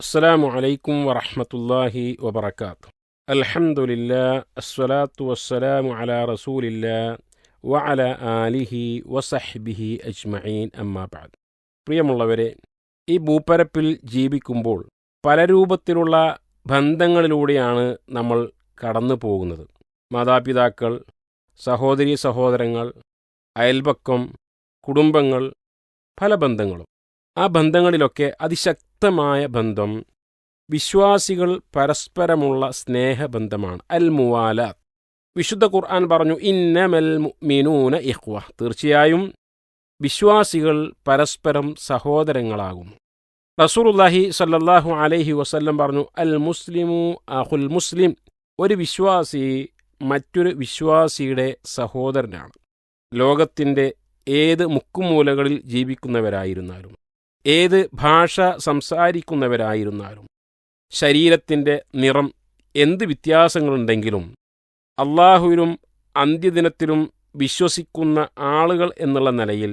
അസ്സലാമു അലൈക്കും വറഹമത്തല്ലാഹി വബർക്കാത്ത് അൽഹമുല്ല അസ്വലാത്തു വസ്സലാമു അല റസൂലില്ല വഅല ആലിഹി വസഹ്ബിഹി അജ്മഈൻ. അമ്മാബാദ് പ്രിയമുള്ളവരെ ഈ ഭൂപ്പരപ്പിൽ ജീവിക്കുമ്പോൾ പല രൂപത്തിലുള്ള ബന്ധങ്ങളിലൂടെയാണ് നമ്മൾ കടന്നു പോകുന്നത്. മാതാപിതാക്കൾ സഹോദരീ സഹോദരങ്ങൾ അയൽപക്കം കുടുംബങ്ങൾ ഫലബന്ധങ്ങളും ആ ബന്ധങ്ങളിലൊക്കെ അതിശക്തി അതിശക്തമായ ബന്ധം. വിശ്വാസികൾ പരസ്പരമുള്ള സ്നേഹബന്ധമാണ്. അൽ മുവാല വിശുദ്ധ ഖുർആൻ പറഞ്ഞു ഇന്നമൽ മിനൂന ഇഹ്വ തീർച്ചയായും വിശ്വാസികൾ പരസ്പരം സഹോദരങ്ങളാകും. റസൂലുള്ളാഹി സല്ലാഹു അലൈഹി വസല്ലം പറഞ്ഞു അൽ മുസ്ലിമു അഹുൽ മുസ്ലിം. ഒരു വിശ്വാസി മറ്റൊരു വിശ്വാസിയുടെ സഹോദരനാണ്. ലോകത്തിന്റെ ഏത് മുക്കുമൂലകളിൽ ജീവിക്കുന്നവരായിരുന്നാലും. ഏത് ഭാഷ സംസാരിക്കുന്നവരായിരുന്നാലും ശരീരത്തിന്റെ നിറം എന്ത് വ്യത്യാസങ്ങളുണ്ടെങ്കിലും അള്ളാഹുവിലും അന്ത്യദിനത്തിലും വിശ്വസിക്കുന്ന ആളുകൾ എന്നുള്ള നിലയിൽ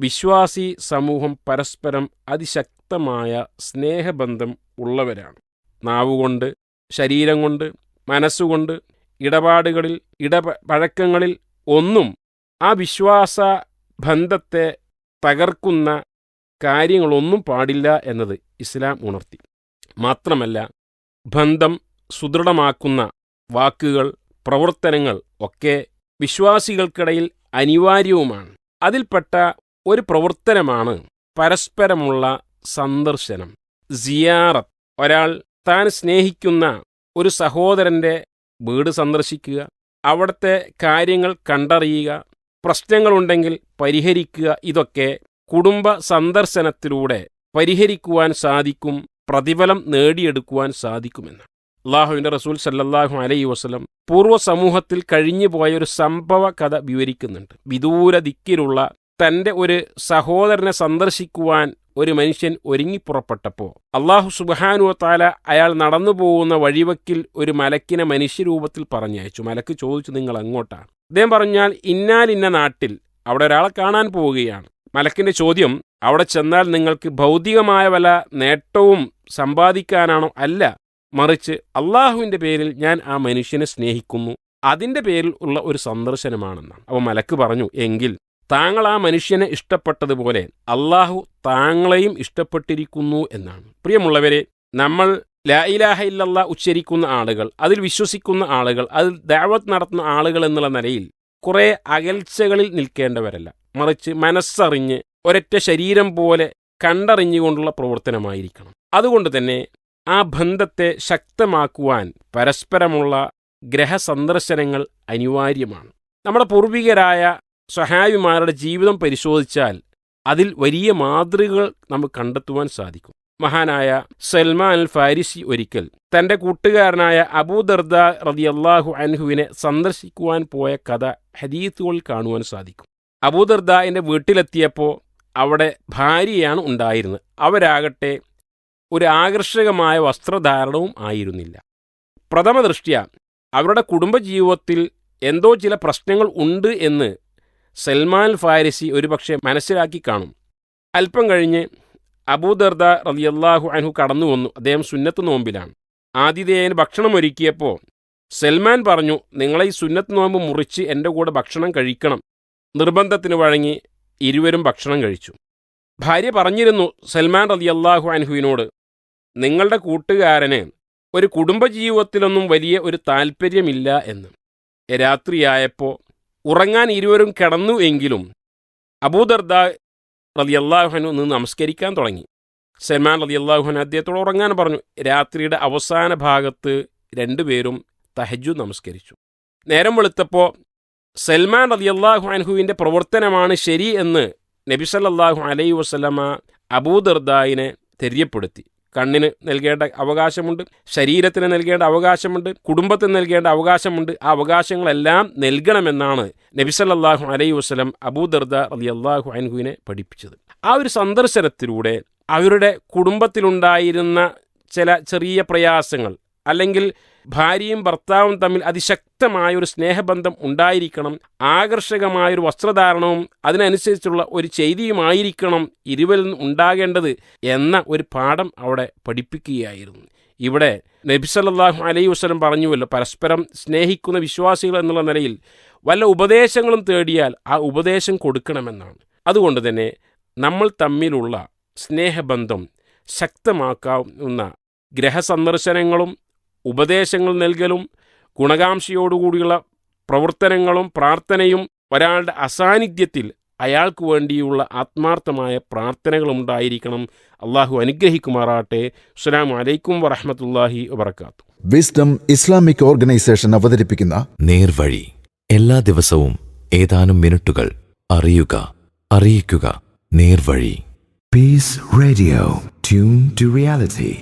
വിശ്വാസി സമൂഹം പരസ്പരം അതിശക്തമായ സ്നേഹബന്ധം ഉള്ളവരാണ്. നാവുകൊണ്ട് ശരീരം കൊണ്ട് മനസ്സുകൊണ്ട് ഇടപാടുകളിൽ ഇടപഴക്കങ്ങളിൽ ഒന്നും ആ വിശ്വാസ ബന്ധത്തെ തകർക്കുന്ന കാര്യങ്ങളൊന്നും പാടില്ല എന്നത് ഇസ്ലാം ഉണർത്തി. മാത്രമല്ല ബന്ധം സുദൃഢമാക്കുന്ന വാക്കുകൾ പ്രവർത്തനങ്ങൾ ഒക്കെ വിശ്വാസികൾക്കിടയിൽ അനിവാര്യവുമാണ്. അതിൽപ്പെട്ട ഒരു പ്രവർത്തനമാണ് പരസ്പരമുള്ള സന്ദർശനം. സിയാറത്ത്. ഒരാൾ താൻ സ്നേഹിക്കുന്ന ഒരു സഹോദരന്റെ വീട് സന്ദർശിക്കുക അവിടുത്തെ കാര്യങ്ങൾ കണ്ടറിയുക പ്രശ്നങ്ങളുണ്ടെങ്കിൽ പരിഹരിക്കുക ഇതൊക്കെ കുടുംബ സന്ദർശനത്തിലൂടെ പരിഹരിക്കുവാൻ സാധിക്കും പ്രതിഫലം നേടിയെടുക്കുവാൻ സാധിക്കുമെന്ന്. അള്ളാഹുവിന്റെ റസൂൽ സല്ലല്ലാഹു അലൈ വസ്ലം പൂർവ സമൂഹത്തിൽ കഴിഞ്ഞുപോയ ഒരു സംഭവ കഥ വിവരിക്കുന്നുണ്ട്. വിദൂര ദിക്കിലുള്ള തന്റെ ഒരു സഹോദരനെ സന്ദർശിക്കുവാൻ ഒരു മനുഷ്യൻ ഒരുങ്ങിപ്പുറപ്പെട്ടപ്പോൾ അള്ളാഹു സുബാനുവ താല അയാൾ നടന്നു പോകുന്ന വഴിവക്കിൽ ഒരു മലക്കിനെ മനുഷ്യരൂപത്തിൽ പറഞ്ഞയച്ചു. മലക്ക് ചോദിച്ചു നിങ്ങൾ അങ്ങോട്ടാണ് അദ്ദേഹം പറഞ്ഞാൽ ഇന്നാലിന്ന നാട്ടിൽ അവിടെ ഒരാളെ കാണാൻ പോവുകയാണ്. മലക്കിന്റെ ചോദ്യം അവിടെ ചെന്നാൽ നിങ്ങൾക്ക് ഭൗതികമായ വല്ല നേട്ടവും സമ്പാദിക്കാനാണോ? അല്ല. മറിച്ച് അള്ളാഹുവിന്റെ പേരിൽ ഞാൻ ആ മനുഷ്യനെ സ്നേഹിക്കുന്നു. അതിന്റെ പേരിൽ ഉള്ള ഒരു സന്ദർശനമാണെന്നാണ്. അപ്പോൾ മലക്ക് പറഞ്ഞു എങ്കിൽ താങ്കൾ ആ മനുഷ്യനെ ഇഷ്ടപ്പെട്ടതുപോലെ അള്ളാഹു താങ്കളെയും ഇഷ്ടപ്പെട്ടിരിക്കുന്നു എന്നാണ്. പ്രിയമുള്ളവരെ നമ്മൾ ലാ ഇലാഹ ഇല്ലല്ലാ ഉച്ചരിക്കുന്ന ആളുകൾ അതിൽ വിശ്വസിക്കുന്ന ആളുകൾ അതിൽ ദാവത്ത് നടത്തുന്ന ആളുകൾ എന്നുള്ള നിലയിൽ കുറേ അകൽച്ചകളിൽ നിൽക്കേണ്ടവരല്ല. മറിച്ച് മനസ്സറിഞ്ഞ് ഒരൊറ്റ ശരീരം പോലെ കണ്ടറിഞ്ഞുകൊണ്ടുള്ള പ്രവർത്തനമായിരിക്കണം. അതുകൊണ്ട് തന്നെ ആ ബന്ധത്തെ ശക്തമാക്കുവാൻ പരസ്പരമുള്ള ഗ്രഹസന്ദർശനങ്ങൾ അനിവാര്യമാണ്. നമ്മുടെ പൂർവികരായ സഹായിമാരുടെ ജീവിതം പരിശോധിച്ചാൽ അതിൽ വലിയ മാതൃകകൾ നമുക്ക് കണ്ടെത്തുവാൻ സാധിക്കും. മഹാനായ സൽമാൻ അൽ ഫാരിസി ഒരിക്കൽ തന്റെ കൂട്ടുകാരനായ അബൂദർദ റതിയല്ലാഹു അൻഹുവിനെ സന്ദർശിക്കുവാൻ പോയ കഥ ഹദീത്തുകളിൽ കാണുവാൻ സാധിക്കും. അബൂദർദാന്റെ വീട്ടിലെത്തിയപ്പോൾ അവിടെ ഭാര്യയാണ് ഉണ്ടായിരുന്നത്. അവരാകട്ടെ ഒരു ആകർഷകമായ വസ്ത്രധാരണവും ആയിരുന്നില്ല. പ്രഥമ ദൃഷ്ട്യ അവരുടെ കുടുംബജീവിതത്തിൽ എന്തോ ചില പ്രശ്നങ്ങൾ ഉണ്ട് എന്ന് സൽമാൻ ഫാരിസി ഒരുപക്ഷെ മനസ്സിലാക്കി കാണും. അല്പം കഴിഞ്ഞ് അബൂദർദ റലിയല്ലാഹു അൻഹു കടന്നു വന്നു അദ്ദേഹം സുന്നത്ത് നോമ്പിലാണ്. ആതിഥേയന് ഭക്ഷണം ഒരുക്കിയപ്പോൾ സൽമാൻ പറഞ്ഞു നിങ്ങളെ ഈ സുന്നത്ത് നോമ്പ് മുറിച്ച് എന്റെ കൂടെ ഭക്ഷണം കഴിക്കണം. നിർബന്ധത്തിന് വഴങ്ങി ഇരുവരും ഭക്ഷണം കഴിച്ചു. ഭാര്യ പറഞ്ഞിരുന്നു സൽമാൻ റതി അള്ളാഹു അൻഹുവിനോട് നിങ്ങളുടെ കൂട്ടുകാരന് ഒരു കുടുംബജീവിതത്തിലൊന്നും വലിയ ഒരു താല്പര്യമില്ല എന്ന്. രാത്രിയായപ്പോൾ ഉറങ്ങാൻ ഇരുവരും കിടന്നു എങ്കിലും അബൂദർദ റലി അള്ളാഹുഹനു നിന്ന് നമസ്കരിക്കാൻ തുടങ്ങി. സൽമാൻ അലി അള്ളാഹുഹൻ അദ്ദേഹത്തോട് ഉറങ്ങാൻ പറഞ്ഞു. രാത്രിയുടെ അവസാന ഭാഗത്ത് രണ്ടുപേരും തഹജു നമസ്കരിച്ചു. നേരം വെളുത്തപ്പോൾ സൽമാൻ അലി അള്ളാഹു അൻഹുവിന്റെ പ്രവർത്തനമാണ് ശരി എന്ന് നബിസല്ലാഹു അലൈ അലൈഹി വസല്ലമ അബൂദർദായിനെ തെര്യപ്പെടുത്തി. കണ്ണിന് നൽകേണ്ട അവകാശമുണ്ട് ശരീരത്തിന് നൽകേണ്ട അവകാശമുണ്ട് കുടുംബത്തിന് നൽകേണ്ട അവകാശമുണ്ട്. ആ അവകാശങ്ങളെല്ലാം നൽകണമെന്നാണ് നബിസല്ലാഹു അലൈ വസ്ലം അബൂദർദ അലി അള്ളാഹു അൻഹുവിനെ പഠിപ്പിച്ചത്. ആ ഒരു സന്ദർശനത്തിലൂടെ അവരുടെ കുടുംബത്തിലുണ്ടായിരുന്ന ചില ചെറിയ പ്രയാസങ്ങൾ അല്ലെങ്കിൽ ഭാര്യയും ഭർത്താവും തമ്മിൽ അതിശക്തമായ ഒരു സ്നേഹബന്ധം ഉണ്ടായിരിക്കണം. ആകർഷകമായൊരു വസ്ത്രധാരണവും അതിനനുസരിച്ചുള്ള ഒരു ചെയ്തിയുമായിരിക്കണം ഇരുവരിൽ ഉണ്ടാകേണ്ടത് എന്ന ഒരു പാഠം അവിടെ പഠിപ്പിക്കുകയായിരുന്നു. ഇവിടെ നബിസല്ലാഹു അലൈ വസ്ലം പറഞ്ഞുവല്ലോ പരസ്പരം സ്നേഹിക്കുന്ന വിശ്വാസികൾ എന്നുള്ള നിലയിൽ വല്ല ഉപദേശങ്ങളും തേടിയാൽ ആ ഉപദേശം കൊടുക്കണമെന്നാണ്. അതുകൊണ്ട് തന്നെ നമ്മൾ തമ്മിലുള്ള സ്നേഹബന്ധം ശക്തമാക്കാവുന്ന ഗ്രഹസന്ദർശനങ്ങളും ഉപദേശങ്ങൾ നൽകലും ഗുണകാംക്ഷയോടുകൂടിയുള്ള പ്രവർത്തനങ്ങളും പ്രാർത്ഥനയും ഒരാളുടെ അസാന്നിധ്യത്തിൽ അയാൾക്ക് വേണ്ടിയുള്ള ആത്മാർത്ഥമായ പ്രാർത്ഥനകളുണ്ടായിരിക്കണം അള്ളാഹു അനുഗ്രഹിക്കുമാറാട്ടെ അസ്സലാമു വലൈക്കും വറഹമത്തല്ലാഹി വബർക്കാത്തു വിസ്ഡം ഇസ്ലാമിക് ഓർഗനൈസേഷൻ അവതരിപ്പിക്കുന്ന നേർവഴി. എല്ലാ ദിവസവും ഏതാനും മിനിറ്റുകൾ അറിയുക അറിയിക്കുക. നേർവഴി. Peace radio tune to reality.